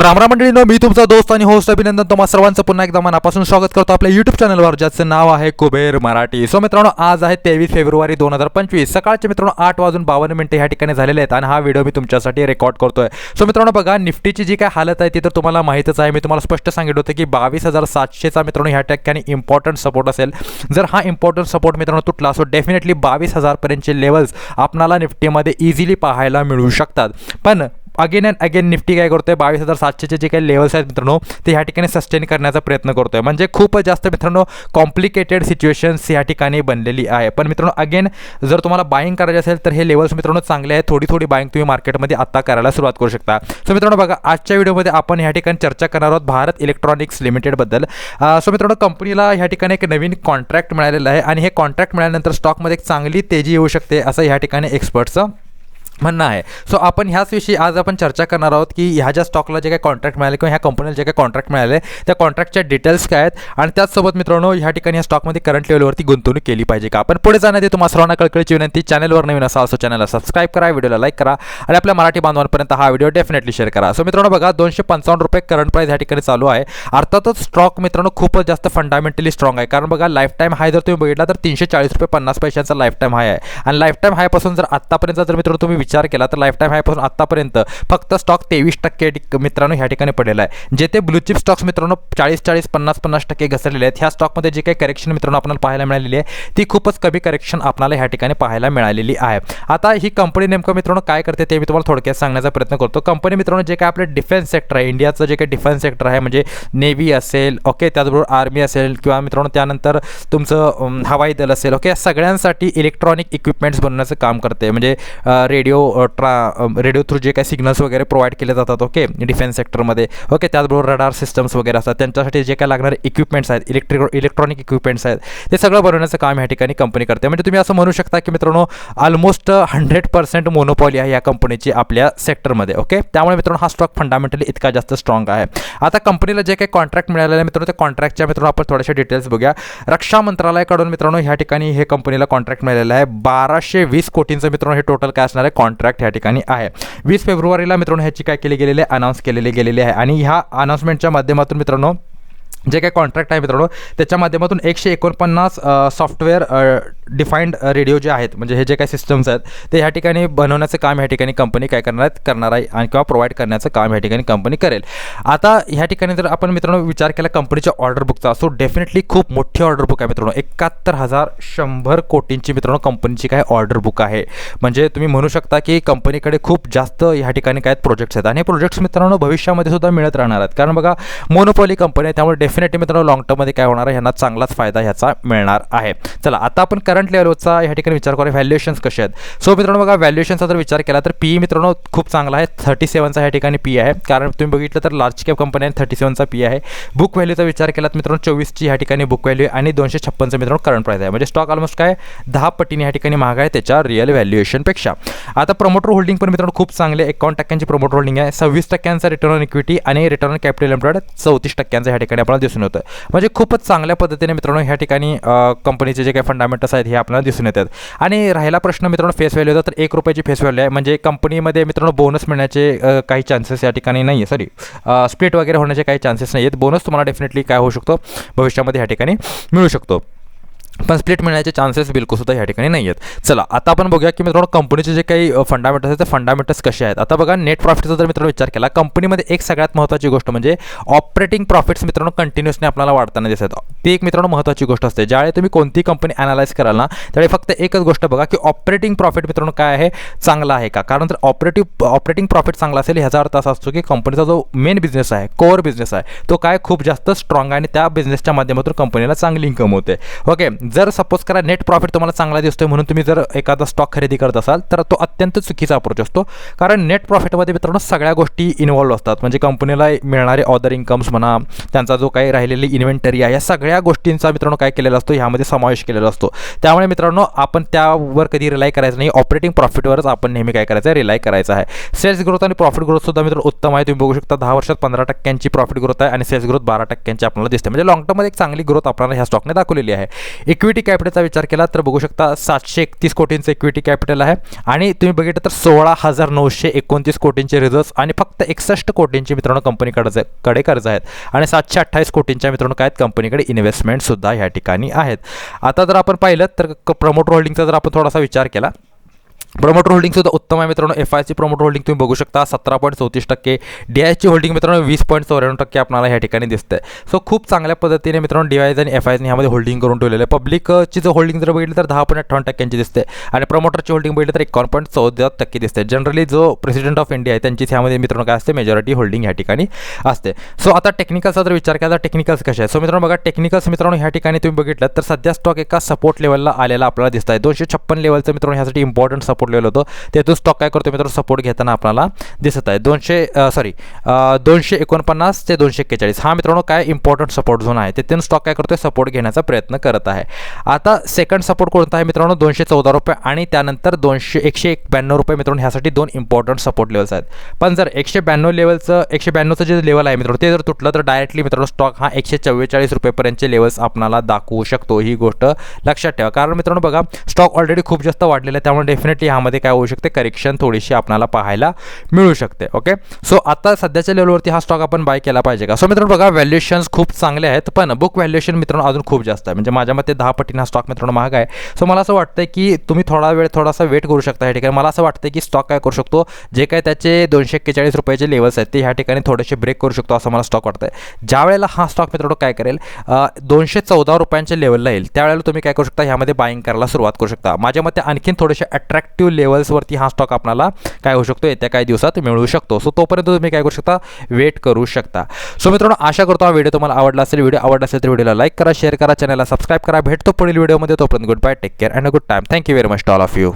तर रामराम मंडळीनं मी तुमचा दोस्त आणि होस्ट अभिनंदन. तुम्हा सर्वांचं पुन्हा एकदा मनापासून स्वागत करतो आपल्या युट्यूब चॅनलवर ज्याचं नाव आहे कुबेर मराठी. सो मित्रांनो आज आहे तेवीस फेब्रुवारी दोन हजार पंचवीस. सकाळचे मित्रांनो आठ वाजून बावन्न मिनिटं ह्या ठिकाणी झालेले आहेत आणि हा व्हिडिओ मी तुमच्यासाठी रेकॉर्ड करतोय. सो मित्रांनो बघा निफ्टीची जी काय हालत आहे ती तर तुम्हाला माहितच आहे. मी तुम्हाला स्पष्ट सांगितलं होतं की बावीस हजार सातशेचा मित्रांनो ह्या ठिकाणी इम्पॉर्टंट सपोर्ट असेल. जर हा इम्पॉर्टंट सपोर्ट मित्रांनो तुटला सो डेफिनेटली बावीस हजारपर्यंतचे लेवल्स आपणाला निफ्टीमध्ये इझिली पाहायला मिळू शकतात. पण अगेन अँड अगेन निफ्टी काय करतोय? बावीस हजार सातशेचे जे काही लेवल्स आहेत मित्रांनो ते ह्या ठिकाणी सस्टेन करण्याचा प्रयत्न करतोय. म्हणजे खूप जास्त मित्रांनो कॉम्प्लिकेटेड सिच्युएशन्स या ठिकाणी बनलेली आहे. पण मित्रांनो अगेन जर तुम्हाला बाईंग करायचे असेल तर हे लेवल्स मित्रांनो चांगले आहेत. थोडी थोडी बाईंग तुम्ही मार्केटमध्ये आता करायला सुरुवात करू शकता. सो मित्रांनो बघा आजच्या व्हिडिओमध्ये आपण ह्या ठिकाणी चर्चा करणार आहोत भारत इलेक्ट्रॉनिक्स लिमिटेडबद्दल सो मित्रांनो कंपनीला ह्या ठिकाणी एक नवीन कॉन्ट्रॅक्ट मिळालेला आहे. आणि हे कॉन्ट्रॅक्ट मिळाल्यानंतर स्टॉकमध्ये एक चांगली तेजी येऊ शकते असं ह्या ठिकाणी एक्सपर्टचं म्हणणं आहे. सो आपण ह्याच विषयी आज आपण चर्चा करणार आहोत की ह्या ज्या स्टॉकला जे काही कॉन्ट्रॅक्ट मिळाले किंवा ह्या कंपनीला जे काही कॉन्ट्रॅक्ट मिळाले त्या कॉन्ट्रॅक्टच्या डिटेल्स काय आहेत? आणि त्याचसोबत मित्रांनो ह्या ठिकाणी या स्टॉकमध्ये करंट लेवलवरती गुंतवणूक केली पाहिजे का? आपण पुढे जाण्याआधी तुम्हाला सर्वांना कळकळीची विनंती चॅनलवर नवीन असा असो चॅनलला सबस्क्राईब करा व्हिडिओला लाईक करा आणि आपल्या मराठी बांधवांपर्यंत हा व्हिडिओ डेफिनेटली शेअर करा. सो मित्रांनो बघा दोनशे पंचावन्न रुपये करंट प्राईस ह्या ठिकाणी चालू आहे. अर्थातच स्टॉक मित्रांनो खूपच जास्त फंडामेंटली स्ट्रॉंग आहे. कारण बघा लाईफ टाईम हाय जर तुम्ही बघितला तर तीनशे चाळीस रुपये पन्नास पैशांचा लाईफ टाईम हाय आहे. आणि लाईफ टाईम हायपासून जर आत्तापर्यंत जर मित्रांनो तुम्ही विचार केला तर लाईफ टाईम हायपासून आत्तापर्यंत फक्त स्टॉक तेवीस टक्के मित्रांनो ह्या ठिकाणी पडलेला आहे. जे ते ब्लूचिप स्टॉक्स मित्रांनो चाळीस चाळीस पन्नास पन्नास टक्के घसरलेले आहेत. ह्या स्टॉकमध्ये जे काही करेक्शन मित्रांनो आपल्याला पाहायला मिळालेली आहे ती खूपच कमी करेक्शन आपल्याला ह्या ठिकाणी पाहायला मिळालेली आहे. आता ही कंपनी नेमकं मित्रांनो काय करते ते मी तुम्हाला थोडक्यात सांगण्याचा प्रयत्न करतो. कंपनी मित्रांनो जे काय आपलं डिफेन्स सेक्टर आहे इंडियाचं जे काही डिफेन्स सेक्टर आहे म्हणजे नेव्ही असेल ओके त्याचबरोबर आर्मी असेल किंवा मित्रांनो त्यानंतर तुमचं हवाई दल असेल ओके सगळ्यांसाठी इलेक्ट्रॉनिक इक्विपमेंट्स बनवण्याचं काम करते. म्हणजे रेडिओ ट्रा रेडिओ थ्रू जे काही सिग्नल्स वगैरे प्रोव्हाइड केले जातात ओके डिफेन्स सेक्टरमध्ये ओके त्याचबरोबर रडार सिस्टम्स वगैरे असतात. त्यांच्यासाठी जे काय लागणारे इक्विपमेंट्स आहेत इलेक्ट्रिक इलेक्ट्रॉनिक इक्विपमेंट्स आहेत ते सगळं बनवण्याचं काम या ठिकाणी कंपनी करते. म्हणजे तुम्ही असं म्हणू शकता की मित्रांनो ऑलमोस्ट हंड्रेड पर्सेंट मोनोपॉली आहे या कंपनीची आपल्या सेक्टरमध्ये ओके त्यामुळे मित्रांनो हा स्टॉक फंडामेंटली इतका जास्त स्ट्रॉंग आहे. आता कंपनीला जे काही कॉन्ट्रॅक्ट मिळालेलं आहे मित्रांनो त्या कॉन्ट्रॅक्टच्या मित्रांनो आपण थोड्याशा डिटेल्स बघूया. रक्षा मंत्रालयाकडून मित्रांनो ह्या ठिकाणी हे कंपनीला कॉन्ट्रॅक्ट मिळालेलं आहे. बाराशे वीस कोटींचं मित्रांनो हे टोटल काय असणार आहे? कॉन्ट्रॅक्ट ह्या ठिकाणी आहे. वीस फेब्रुवारीला मित्रांनो ह्याची काय केली गेलेली आहे? अनाऊन्स केलेली गेलेली आहे. आणि ह्या अनाऊन्समेंटच्या माध्यमातून मित्रांनो जे काही कॉन्ट्रॅक्ट आहे मित्रांनो त्याच्या माध्यमातून एकशे एकोणपन्नास सॉफ्टवेअर डिफाईंड रेडिओ जे आहेत म्हणजे हे जे काही सिस्टम्स आहेत ते ह्या ठिकाणी बनवण्याचं काम ह्या ठिकाणी कंपनी काय करणार आहेत करणार आहे आणि किंवा प्रोव्हाइड करण्याचं काम ह्या ठिकाणी कंपनी करेल. आता ह्या ठिकाणी जर आपण मित्रांनो विचार केला कंपनीच्या ऑर्डर बुकचा सो डेफिनेटली खूप मोठी ऑर्डर बुक आहे मित्रांनो. एकाहत्तर हजार शंभर कोटींची मित्रांनो कंपनीची काय ऑर्डर बुक आहे. म्हणजे तुम्ही म्हणू शकता की कंपनीकडे खूप जास्त ह्या ठिकाणी काय प्रोजेक्ट्स आहेत. आणि प्रोजेक्ट्स मित्रांनो भविष्यामध्ये सुद्धा मिळत राहणार आहेत. कारण बघा मोनोपॉली कंपनी आहे त्यामुळे डेफिनेटली मित्रांनो लॉंग टर्ममध्ये काय होणार आहे ह्यांना चांगलाच फायदा ह्याचा मिळणार आहे. चला आता आपण करंट लेवलचा या ठिकाणी विचार करूया व्हॅल्युएशन्स कसे आहेत? सो मित्रांनो बघा व्हॅल्युएशनचा जर विचार केला तर पी मित्रांनो खूप चांगला आहे. थर्टी सेवनचा ह्या ठिकाणी पी आहे. कारण तुम्ही बघितलं तर लार्ज कॅप कंपनी आहे थर्टी सेवनचा पी आहे. बुक व्हॅल्यूचा विचार केला तर मित्रांनो चोवीसची ह्या ठिकाणी बुक व्हॅल्यू आणि दोनशे छप्पनचं मित्रांनो करंट प्राईस आहे. म्हणजे स्टॉक ऑलमोस्ट काय दहा पटीने ह्या ठिकाणी महाग आहे त्याच्या रिअल व्हॅल्युएशनपेक्षा आता प्रमोटर होल्डिंग पण मित्रांनो खूप चांगले एकावन्न टक्क्यांची प्रमोटर होल्डिंग आहे. सव्वीस टक्क्यांचा रिटर्न ऑन इक्विटी आणि रिटर्न ऑन कॅपिटल एम्प्लॉयड चौतीस टक्क्यांचा ह्या ठिकाणी आपण आपल्याला दिसून येतं म्हणजे खूपच चांगल्या पद्धतीने मित्रांनो ह्या ठिकाणी कंपनीचे जे काही फंडामेंटल्स आहेत हे आपल्याला दिसून येतात. आणि राहिला प्रश्न मित्रांनो फेस व्हॅल्यू होता तर एक रुपयाची फेस व्हॅल्यू आहे. म्हणजे कंपनीमध्ये मित्रांनो बोनस मिळण्याचे काही चान्सेस या ठिकाणी नाही आहे सॉरी स्प्लिट वगैरे होण्याचे काही चान्सेस नाही आहेत बोनस तुम्हाला डेफिनेटली काय होऊ शकतो? भविष्यामध्ये ह्या ठिकाणी मिळू शकतो. पण स्प्लिट मिळण्याचे चान्सेस बिलकुलसुद्धा या ठिकाणी नाही आहेत चला आता आपण बघूया की मित्रांनो कंपनीचे जे काही फंडामेंटल्स आहेत ते फंडामेंटल्स कसे आहेत? आता बघा नेट प्रॉफिटचा जर मित्रांनो विचार केला कंपनीमध्ये एक सगळ्यात महत्त्वाची गोष्ट म्हणजे ऑपरेटिंग प्रॉफिट्स मित्रांनो कंटिन्युअसली आपल्याला वाढताना दिसत ती एक मित्रांनो महत्त्वाची गोष्ट असते. ज्यावेळी तुम्ही कोणती कंपनी अनालाइज कराल ना त्यावेळी फक्त एकच गोष्ट बघा की ऑपरेटिंग प्रॉफिट मित्रांनो काय आहे चांगला आहे का? कारण जर ऑपरेटिव्ह ऑपरेटिंग प्रॉफिट चांगला असेल ह्याचा अर्थ असा असतो की कंपनीचा जो मेन बिझनेस आहे कोअर बिझनेस आहे तो काय खूप जास्त स्ट्रॉंग आहे आणि त्या बिझनेसच्या माध्यमातून कंपनीला चांगली इन्कम होते. ओके जर सपोज करा नेट प्रॉफिट तुम्हाला चांगला दिसतोय म्हणून तुम्ही जर एखादा स्टॉक खरेदी करत असाल तर तो अत्यंत चुकीचा अप्रोच असतो. कारण नेट प्रॉफिटमध्ये मित्रांनो सगळ्या गोष्टी इन्वॉल्व्ह असतात. म्हणजे कंपनीला मिळणारे ऑदर इन्कम्स म्हणा त्यांचा जो काही राहिलेली इन्व्हेंटरी आहे या सगळ्या गोष्टींचा मित्रांनो काय केलेला असतो ह्यामध्ये समावेश केलेला असतो. त्यामुळे मित्रांनो आपण त्यावर कधी रिलाय करायचं नाही. ऑपरेटिंग प्रॉफिटवरच आपण नेहमी काय करायचं आहे? रिलाय करायचं आहे. सेल्स ग्रोथ आणि प्रॉफिट ग्रोथ सुद्धा मित्र उत्तम आहे. तुम्ही बघू शकता दहा वर्षात पंधरा टक्क्यांची प्रॉफिट ग्रोथ आहे आणि सेल्स ग्रोथ बारा टक्क्यांची आपल्याला दिसते म्हणजे लॉंग टर्ममध्ये एक चांगली ग्रोथ आपल्याला ह्या स्टॉकने दाखवलेली आहे. इक्विटी कॅपिटलचा विचार केला तर बघू शकता सातशे एकतीस कोटींचं इक्विटी कॅपिटल आहे. आणि तुम्ही बघितलं तर सोळा हजार नऊशे एकोणतीस कोटींचे रिझर्व्स आणि फक्त एकसष्ट कोटींचे मित्रांनो कंपनीकडे कडे कर्ज आहेत. आणि सातशे अठ्ठावीस कोटींच्या मित्रांनो काय आहेत? कंपनीकडे इन्व्हेस्टमेंटसुद्धा ह्या ठिकाणी आहेत. आता जर आपण पाहिलं तर प्रमोटर होल्डिंगचा जर आपण थोडासा विचार केला प्रमोटर होल्डिंग सुद्धा उत्तम आहे मित्रांनो. एफ आयची प्रमोटर होल्डिंग तुम्ही बघू शकता. सतरा पॉईंट चौतीस टक्के डी आयची होल्डिंग मित्रांनो वीस पॉईंट चौऱ्याण्णव टक्के आपल्याला ह्या ठिकाणी दिसते सो खूप चांगल्या पद्धतीने मित्रांनो डी आयज आणि एफ आयजने ह्यामध्ये होल्डिंग करून ठेवलेलं आहे. पब्लिकची जर होल्डिंग जर बघितली तर दहा पॉईंट अठ्ठावन्न टक्क्यांची दिसते आणि प्रमोटरची होल्डिंग बघितली तर एकावन्न पॉईंट चौदा टक्के दिसते जनरली जो प्रेसिडेंट ऑफ इंडिया आहे त्यांचीच ह्यामध्ये मित्रांनो काय असते मेजॉरिटी होल्डिंग ह्या ठिकाणी असते सो आता टेक्निकलचा जर विचार केला तर टेक्निकल्स कसे आहे सो मित्रांनो बघा टेक्निकल्स मित्रांनो ह्या ठिकाणी तुम्ही बघितलं तर सध्या स्टॉक एका सपोर्ट लेवलला आलेला आपल्याला दिसत आहे दोनशे छप्पन लेवलचं मित्रांनो ह्यासाठी इम्पॉर्टंट सपोर्ट लेवल होतं त्यातून स्टॉक काय करतो मित्रांनो सपोर्ट घेताना आपल्याला दिसत आहे. दोनशे सॉरी दोनशे एकोणपन्नास ते दोनशे एक्केचाळीस. हा मित्रांनो काय इम्पॉर्टंट सपोर्ट झोन आहे. तिथून स्टॉक काय करतोय सपोर्ट घेण्याचा प्रयत्न करत आहे. आता सेकंड सपोर्ट कोणता आहे मित्रांनो दोनशे चौदा रुपये आणि त्यानंतर दोनशे एकशे एक ब्याण्णव रुपये मित्रांनो ह्यासाठी दोन इम्पॉर्टंट सपोर्ट लेवल्स आहेत. पण जर एकशे ब्याण्णव लेवलचं एकशे ब्याण्णवचं जे लेवल आहे मित्रांनो ते जर तुटलं तर डायरेक्टली मित्रांनो स्टॉक हा एकशे चव्वेचाळीस रुपयेपर्यंतचे लेवल्स आपणाला दाखवू शकतो. ही गोष्ट लक्षात ठेवा. कारण मित्रांनो बघा स्टॉक ऑलरेडी खूप जास्त वाढलेला आहे. त्यामुळे डेफिनेटली ह्यामध्ये काय होऊ शकते? करेक्शन थोडीशी आपल्याला पाहायला मिळू शकते ओके सो आता सध्याच्या लेवलवरती हा स्टॉक आपण बाय केला पाहिजे का? सो मित्रांनो बघा व्हॅल्युएशन्स खूप चांगले आहेत पण बुक व्हॅल्युएशन मित्रांनो अजून खूप जास्त आहे. म्हणजे माझ्या मते दहा पटीने हा स्टॉक मित्रांनो महाग आहे. सो मला असं वाटतं की तुम्ही थोडा वेळ थोडासा वेट करू शकता या ठिकाणी. मला असं वाटतं की स्टॉक काय करू शकतो? जे काय त्याचे दोनशे एक्केचाळीस रुपयाचे लेवल्स आहेत ते ह्या ठिकाणी थोडेसे ब्रेक करू शकतो असं मला स्टॉक वाटतं आहे ज्या वेळेला हा स्टॉक मित्रांनो काय करेल? दोनशे चौदा रुपयांच्या लेवलला येईल. त्यावेळेला तुम्ही काय करू शकता? ह्यामध्ये बाईंग करायला सुरुवात करू शकता. माझ्या मते आणखीन थोडेसे अट्रॅक्ट अट्रॅक्टिव्ह लेवल्सवरती हा स्टॉक आपल्याला काय होऊ शकतो येत्या काही दिवसात मिळू शकतो. सो तोपर्यंत तुम्ही काय करू शकता? वेट करू शकता. सो मित्रांनो आशा करतो हा व्हिडिओ तुम्हाला आवडला असेल. व्हिडिओ आवडला असेल तर व्हिडिओला लाईक करा शेअर करा चॅनलला सबस्क्राईब करा. भेटतो पुढील व्हिडिओमध्ये तोपर्यंत good bye take care and good time thank you very much to all of you